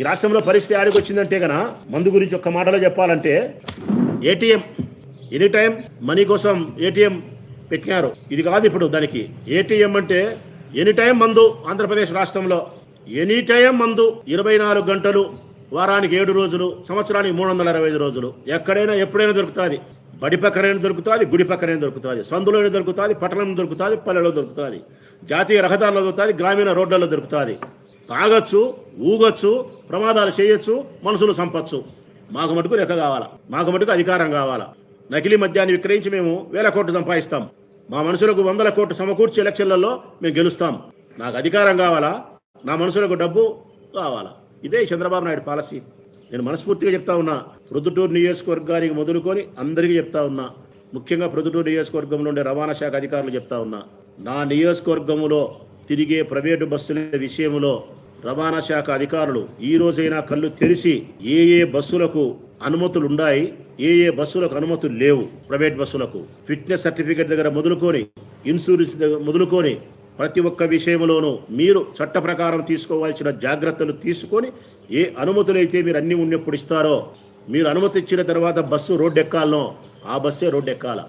ఈ రాష్ట్రంలో పరిస్థితి ఆడికి వచ్చిందంటే గన మందు గురించి ఒక్క మాటలో చెప్పాలంటే ఏటీఎం ఎనీ టైం మనీ కోసం ఏటీఎం పెట్టినారు. ఇది కాదు ఇప్పుడు దానికి. ఏటీఎం అంటే ఎనీ టైం మందు ఆంధ్రప్రదేశ్ రాష్ట్రంలో. ఎనీ టైం మందు ఇరవై నాలుగు గంటలు వారానికి ఏడు రోజులు సంవత్సరానికి మూడు వందల అరవై ఐదు రోజులు. ఎక్కడైనా ఎప్పుడైనా దొరుకుతుంది. బడి పక్కనైనా దొరుకుతుంది గుడి పక్కనైనా దొరుకుతుంది. సందులోనే దొరుకుతుంది పట్టణంలో దొరుకుతుంది పల్లెలో దొరుకుతుంది. జాతీయ రహదారుల్లో దొరుకుతుంది గ్రామీణ రోడ్లలో దొరుకుతుంది. తాగొచ్చు ఊగొచ్చు ప్రమాదాలు చేయొచ్చు మనుషులు సంపచ్చు. మాకు మటుకు రెక్క కావాలా? మాకు మటుకు అధికారం కావాలా? నకిలీ మద్యాన్ని విక్రయించి మేము వేల కోట్లు సంపాదిస్తాం. మా మనుషులకు వందల కోట్లు సమకూర్చి ఎలక్షన్లలో మేము గెలుస్తాం. నాకు అధికారం కావాలా? నా మనుషులకు డబ్బు కావాలా? ఇదే చంద్రబాబు నాయుడు పాలసీ. నేను మనస్ఫూర్తిగా చెప్తా ఉన్నా ప్రొద్దుటూరు నియోజకవర్గానికి మొదలుకొని అందరికీ చెప్తా ఉన్నా ముఖ్యంగా ప్రొద్దుటూరు నియోజకవర్గంలో ఉండే రవాణా శాఖ అధికారులు చెప్తా ఉన్నా నా నియోజకవర్గంలో తిరిగే ప్రైవేటు బస్సుల విషయంలో రవాణా శాఖ అధికారులు ఈ రోజైనా కళ్ళు తెరిచి ఏ ఏ బస్సులకు అనుమతులు ఉన్నాయి ఏ ఏ బస్సులకు అనుమతులు లేవు ప్రైవేట్ బస్సులకు. ఫిట్నెస్ సర్టిఫికేట్ దగ్గర మొదలుకొని ఇన్సూరెన్స్ దగ్గర మొదలుకొని ప్రతి ఒక్క విషయంలోనూ మీరు చట్ట ప్రకారం తీసుకోవాల్సిన జాగ్రత్తలు తీసుకొని ఏ అనుమతులైతే మీరు అన్ని ఉన్నప్పుడు ఇస్తారో మీరు అనుమతి ఇచ్చిన తర్వాత బస్సు రోడ్డు ఎక్కాలనో ఆ బస్సే రోడ్డు ఎక్కాల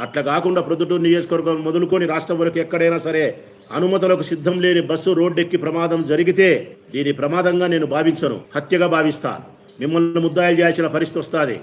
అట్లా కాకుండా ప్రొద్దుటూరు నియోజకవర్గం మొదలుకొని రాష్ట్రం వరకు ఎక్కడైనా సరే అనుమతులకు సిద్ధం లేని బస్సు రోడ్డెక్కి ప్రమాదం జరిగితే దీని ప్రమాదంగా నేను భావించను. హత్యగా భావిస్తా. మిమ్మల్ని ముద్దాయిలు చేయాల్సిన పరిస్థితి వస్తుంది.